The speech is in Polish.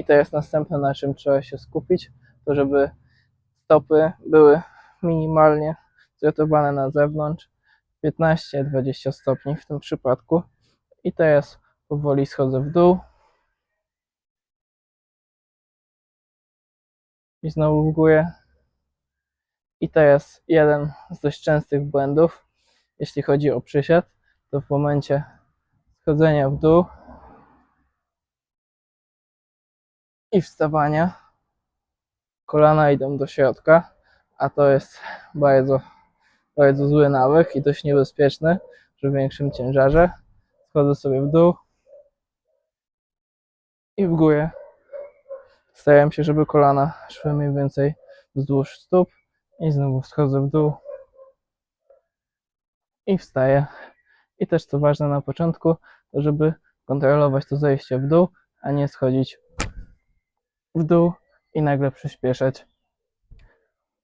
I to jest następne, na czym trzeba się skupić, to żeby stopy były minimalnie zgotowane na zewnątrz, 15-20 stopni w tym przypadku. I teraz powoli schodzę w dół. I znowu w górę. I teraz jeden z dość częstych błędów, jeśli chodzi o przysiad, to w momencie schodzenia w dół i wstawania kolana idą do środka, a to jest bardzo, bardzo zły nawyk i dość niebezpieczny przy większym ciężarze. Schodzę sobie w dół i w górę. Staram się, żeby kolana szły mniej więcej wzdłuż stóp i znowu schodzę w dół i wstaję. I też co ważne na początku, to żeby kontrolować to zejście w dół, a nie schodzić w dół i nagle przyspieszać.